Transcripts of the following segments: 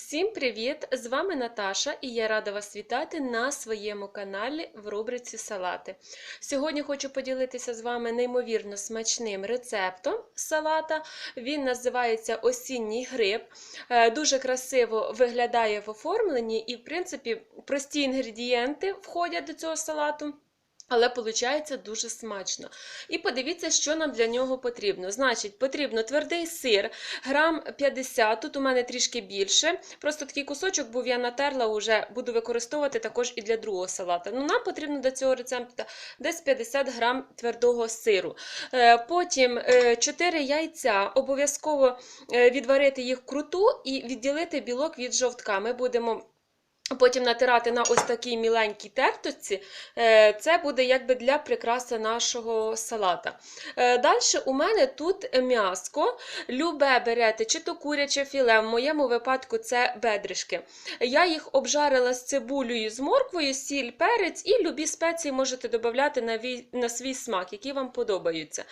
Всім привіт! З вами Наташа і я рада вас вітати на своєму каналі в рубриці Салати. Сьогодні хочу поділитися з вами неймовірно смачним рецептом салата. Він називається осінній гриб. Е, Дуже красиво виглядає в оформленні, і, в принципі, прості інгредієнти входять до цього салату. Але виходить дуже смачно. І подивіться, що нам для нього потрібно. Значить, потрібно твердий сир, грам 50, тут у мене трішки більше. Просто такий кусочок був, я натерла, вже буду використовувати також і для другого салата. Ну, Нам потрібно до цього рецепту десь 50 грам твердого сиру. Е, Потім е, 4 яйця, обов'язково е, відварити їх круту і відділити білок від жовтка. Ми будемо. Потім натирати на ось такій міленькій терточці, Е, це буде якби для прикраси нашого салата. Далі у мене тут м'яско. Любе берете, чи то куряче філе, в моєму випадку це бедришки. Я їх обжарила з цибулею, з морквою, сіль, перець і любі спеції можете додати на, на свій смак, які вам подобаються.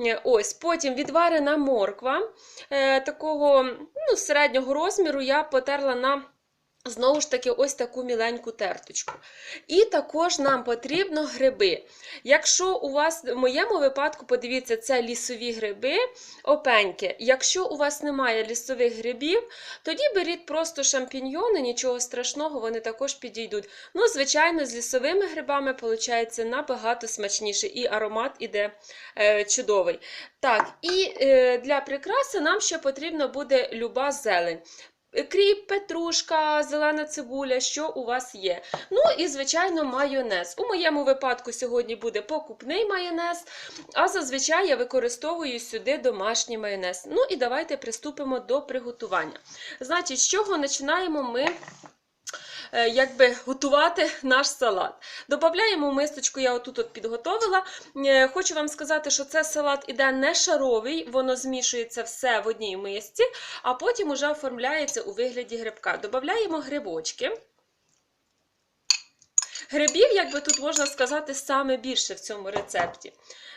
Е, Ось, Потім відварена морква е, такого ну, середнього розміру я потерла на Знову ж таки, ось таку міленьку терточку. І також нам потрібно гриби. Якщо у вас, в моєму випадку, подивіться, це лісові гриби, опеньки. Якщо у вас немає лісових грибів, тоді беріть просто шампіньйони, нічого страшного, вони також підійдуть. Ну, звичайно, з лісовими грибами виходить набагато смачніше, і аромат іде е, чудовий. Так, і е, для прикраси нам ще потрібно буде люба зелень. Кріп, петрушка, зелена цибуля, що у вас є. Ну і, звичайно, майонез. У моєму випадку сьогодні буде покупний майонез, а зазвичай я використовую сюди домашній майонез. Ну і давайте приступимо до приготування. Значить, з чого починаємо ми якби готувати наш салат. Добавляємо в мисочку, я отут от підготовила. Е, Хочу вам сказати, що це салат іде не шаровий, воно змішується все в одній мисці, а потім уже оформляється у вигляді грибка. Добавляємо грибочки. Грибів, як би тут можна сказати, саме більше в цьому рецепті.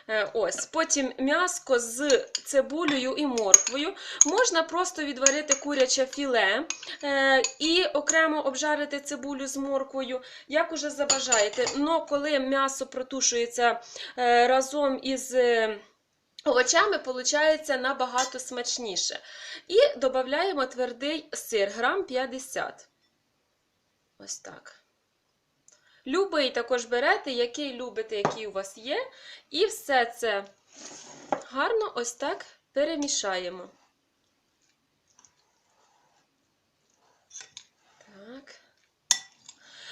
Е, Ось, Потім м'яско з цибулею і морквою. Можна просто відварити куряче філе е, і окремо обжарити цибулю з морквою, як уже забажаєте. Но коли м'ясо протушується е, разом із. Овочами виходить набагато смачніше. І додаємо твердий сир, грам 50. Ось так. Любий також берете, який любите, який у вас є. І все це гарно ось так перемішаємо.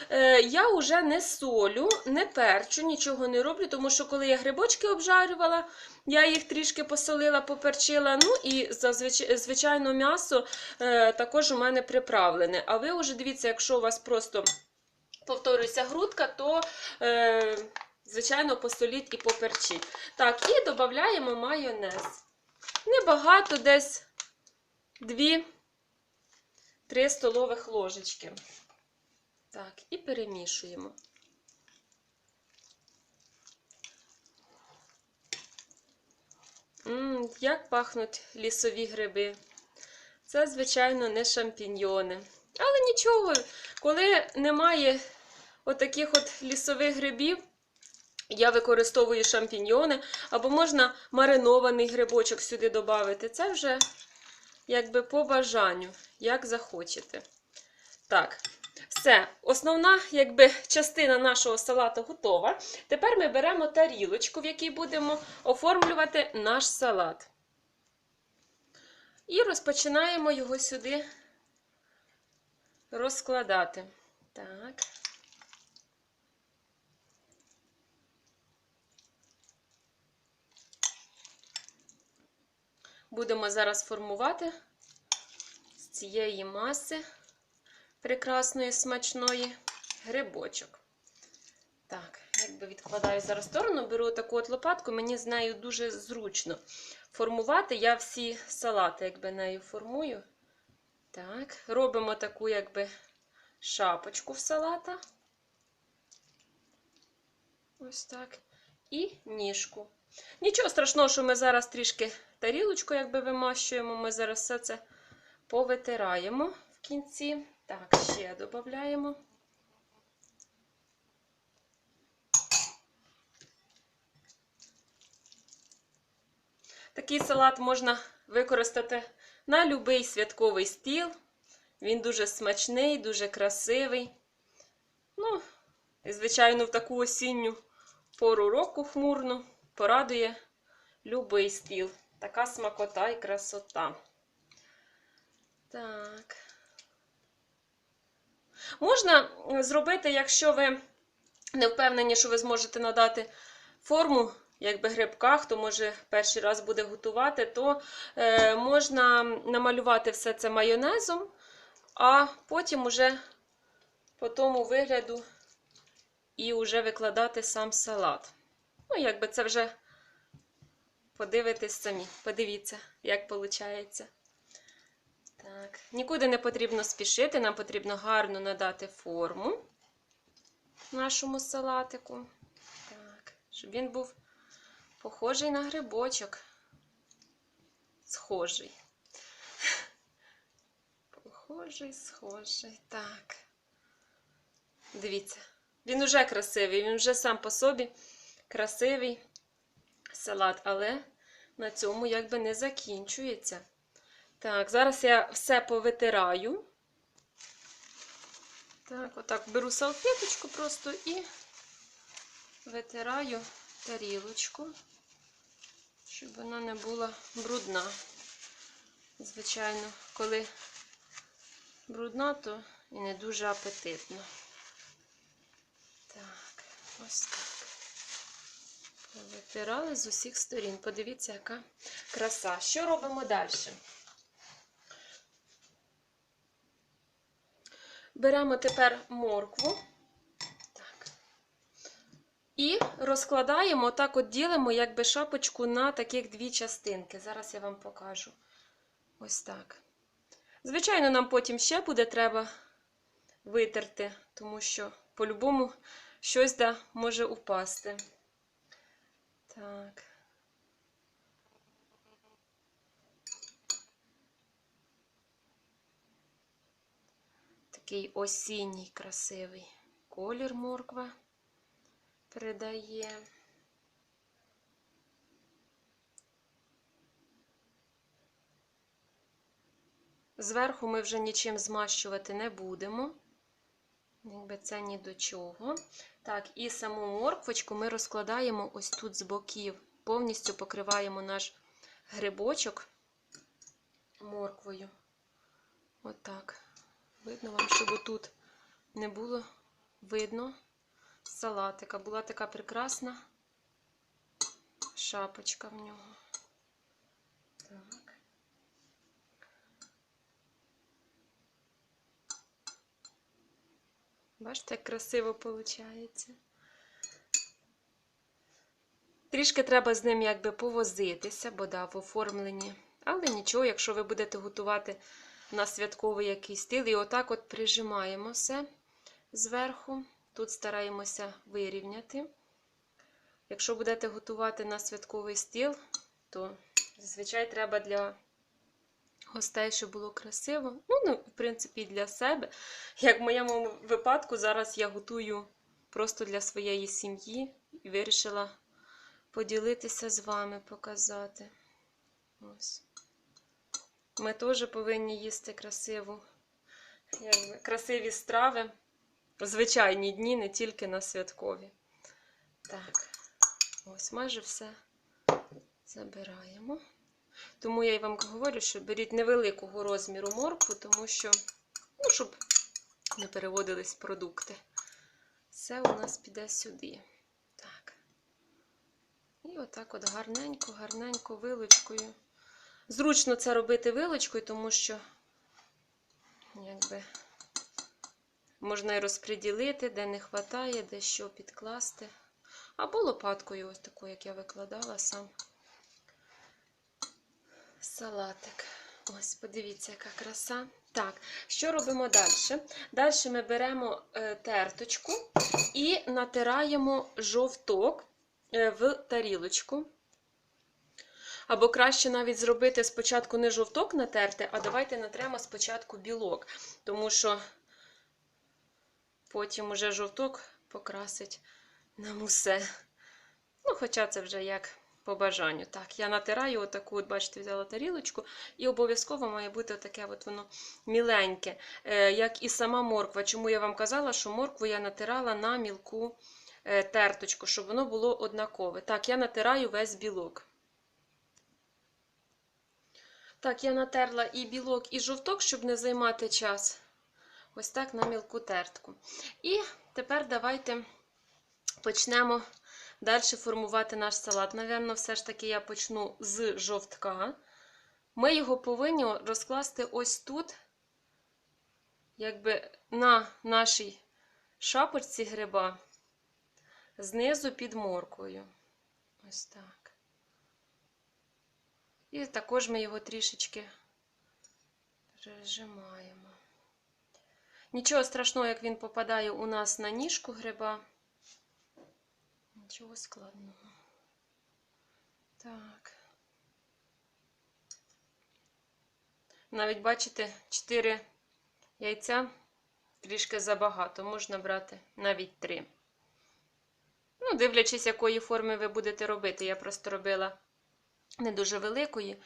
Е, я вже не солю, не перчу, нічого не роблю, тому що коли я грибочки обжарювала, я їх трішки посолила, поперчила. Ну і звичайно, м'ясо е, також у мене приправлене. А ви вже дивіться, якщо у вас просто повторюється грудка, то, е, звичайно, посоліть і поперчіть. Так, і додаємо майонез. Небагато, десь 2-3 столових ложечки. Так, і перемішуємо. Ммм, як пахнуть лісові гриби. Це, звичайно, не шампіньйони. Але нічого, коли немає отаких от лісових грибів, я використовую шампіньйони, або можна маринований грибочок сюди додати. Це вже якби по бажанню, як захочете. Так, все, основна якби, частина нашого салату готова. Тепер ми беремо тарілочку, в якій будемо оформлювати наш салат. І розпочинаємо його сюди розкладати. Так. Будемо зараз формувати з цієї маси прекрасної, смачної грибочок. Так, якби відкладаю зараз в сторону, беру таку от лопатку, мені з нею дуже зручно формувати. Я всі салати, якби нею формую. Так, робимо таку, якби, шапочку в салата. Ось так. І ніжку. Нічого страшного, що ми зараз трішки тарілочку, якби вимащуємо, ми зараз все це повитираємо. в кінці. Так, ще додаємо. Такий салат можна використати на будь-який святковий стіл. Він дуже смачний, дуже красивий. Ну, і, звичайно, в таку осінню пору року хмурну порадує любий стіл. Така смакота і красота. Так. Можна зробити, якщо ви не впевнені, що ви зможете надати форму, якби грибка, хто може перший раз буде готувати, то е, можна намалювати все це майонезом, а потім уже по тому вигляду і вже викладати сам салат. Ну, якби це вже подивитись самі. Подивіться, як виходить. Так, нікуди не потрібно спішити, нам потрібно гарно надати форму нашому салатику. Так, щоб він був похожий на грибочок. Схожий. Похожий, схожий. Так. Дивіться, він уже красивий, він вже сам по собі красивий салат, але на цьому якби не закінчується. Так, зараз я все повитираю. Так, отак беру салфеточку просто і витираю тарілочку, щоб вона не була брудна. Звичайно, коли брудна, то і не дуже апетитно. Так, ось так. Витирали з усіх сторін. Подивіться, яка краса. Що робимо далі? Беремо тепер моркву. І розкладаємо, так от ділимо, якби шапочку на таких дві частинки. Зараз я вам покажу. Ось так. Звичайно, нам потім ще буде треба витерти, тому що по-любому щось да може упасти. Так. Такий осінній красивий колір морква передає. Зверху ми вже нічим змащувати не будемо. Якби це ні до чого. Так, і саму морквочку ми розкладаємо ось тут з боків. Повністю покриваємо наш грибочок морквою. Отак. Видно вам, щоб тут не було видно салатика. Була така прекрасна шапочка в нього. Бачите, як красиво виходить. Трішки треба з ним якби повозитися, бо да, в оформленні. Але нічого, якщо ви будете готувати на святковий якийсь стил, і отак от прижимаємо все зверху. Тут стараємося вирівняти. Якщо будете готувати на святковий стіл, то зазвичай треба для гостей, щоб було красиво. Ну, ну, в принципі, для себе. Як в моєму випадку, зараз я готую просто для своєї сім'ї і вирішила поділитися з вами, показати. Ось. Ми теж повинні їсти красиву, красиві страви звичайні дні, не тільки на святкові. Так, ось майже все забираємо. Тому я й вам говорю, що беріть невеликого розміру моркву, тому що, ну, щоб не переводились продукти. Все у нас піде сюди. Так. І отак от гарненько, гарненько вилочкою. Зручно це робити вилочкою, тому що, якби, можна і розподілити, де не вистачає, де що підкласти. Або лопаткою, ось такою, як я викладала сам салатик. Ось, подивіться, яка краса. Так, що робимо далі? Далі ми беремо е, терточку і натираємо жовток е, в тарілочку. Або краще навіть зробити спочатку не жовток натерти, а давайте натремо спочатку білок. Тому що потім уже жовток покрасить нам усе. Ну, хоча це вже як по бажанню. Так, я натираю отаку, от, бачите, взяла тарілочку, і обов'язково має бути таке от воно міленьке, е, як і сама морква. Чому я вам казала, що моркву я натирала на мілку е, терточку, щоб воно було однакове. Так, я натираю весь білок. Так, я натерла і білок, і жовток, щоб не займати час. Ось так на мілку тертку. І тепер давайте почнемо далі формувати наш салат. Навірно, все ж таки я почну з жовтка. Ми його повинні розкласти ось тут, якби на нашій шапочці гриба, знизу під морквою. Ось так. І також ми його трішечки прижимаємо. Нічого страшного, як він попадає у нас на ніжку гриба. Нічого складного. Так. Навіть, бачите, 4 яйця трішки забагато. Можна брати навіть 3. Ну, дивлячись, якої форми ви будете робити. Я просто робила не дуже великої.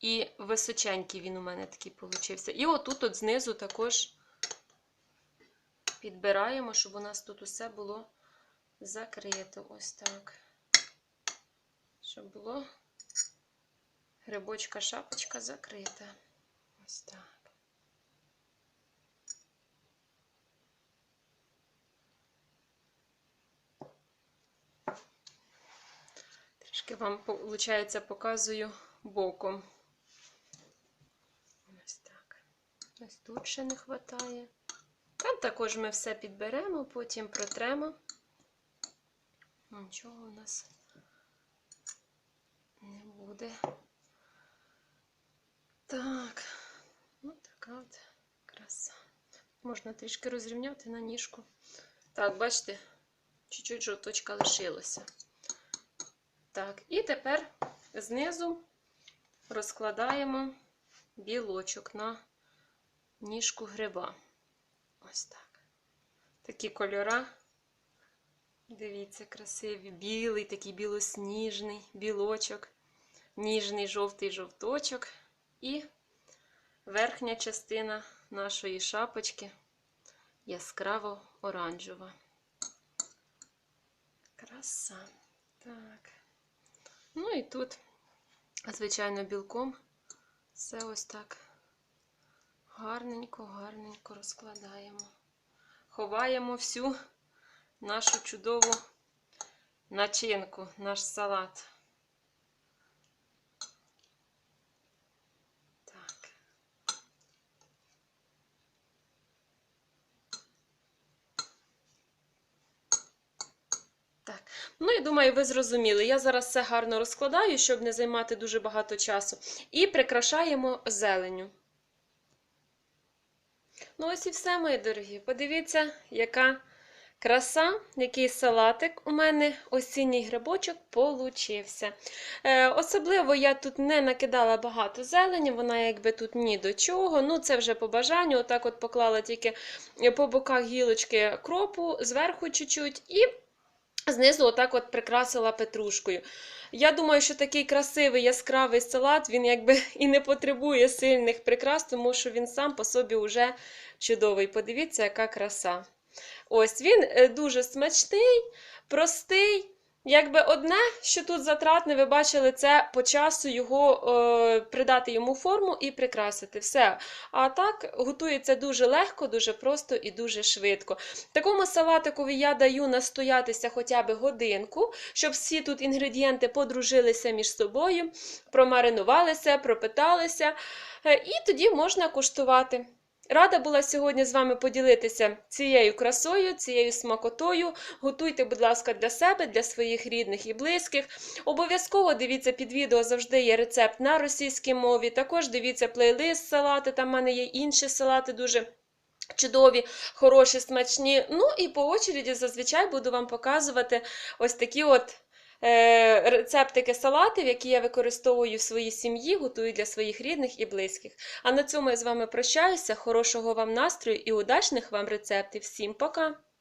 І височенький він у мене такий получився. І отут от знизу також підбираємо, щоб у нас тут усе було закрито. Ось так. Щоб було грибочка, шапочка закрита. Ось так. Трішки вам, виходить, показую боком. Ось так. Ось тут ще не вистачає. Там також ми все підберемо, потім протремо. Нічого у нас не буде. Так, ось така от краса. Можна трішки розрівняти на ніжку. Так, бачите, чуть-чуть жовточка лишилося. Так, і тепер знизу розкладаємо білочок на ніжку гриба. Ось так. Такі кольора. Дивіться, красиві. Білий, такий білосніжний білочок, ніжний жовтий жовточок. І верхня частина нашої шапочки яскраво оранжева. Краса. Так. Ну і тут, звичайно, білком все ось так гарненько, гарненько розкладаємо. Ховаємо всю нашу чудову начинку, наш салат. Ну і думаю, ви зрозуміли. Я зараз все гарно розкладаю, щоб не займати дуже багато часу. І прикрашаємо зеленю. Ну, ось і все, мої дорогі. Подивіться, яка краса, який салатик у мене осінній грибочок получився. Е, особливо я тут не накидала багато зелені, вона якби тут ні до чого. Ну, це вже по бажанню. Отак от поклала тільки по боках гілочки кропу, зверху чуть-чуть, і знизу отак от прикрасила петрушкою. Я думаю, що такий красивий яскравий салат, він якби і не потребує сильних прикрас, тому що він сам по собі вже чудовий. Подивіться, яка краса. Ось він е, дуже смачний, простий. Якби одне, що тут затратне, ви бачили, це по часу його е, придати йому форму і прикрасити. Все. А так готується дуже легко, дуже просто і дуже швидко. Такому салатикові я даю настоятися хоча б годинку, щоб всі тут інгредієнти подружилися між собою, промаринувалися, пропиталися, е, і тоді можна куштувати. Рада була сьогодні з вами поділитися цією красою, цією смакотою. Готуйте, будь ласка, для себе, для своїх рідних і близьких. Обов'язково дивіться під відео, завжди є рецепт на російській мові. Також дивіться плейлист салати, там в мене є інші салати дуже. Чудові, хороші, смачні. Ну і по очереді зазвичай буду вам показувати ось такі от рецептики салатів, які я використовую в своїй сім'ї, готую для своїх рідних і близьких. А на цьому я з вами прощаюся. Хорошого вам настрою і удачних вам рецептів. Всім пока!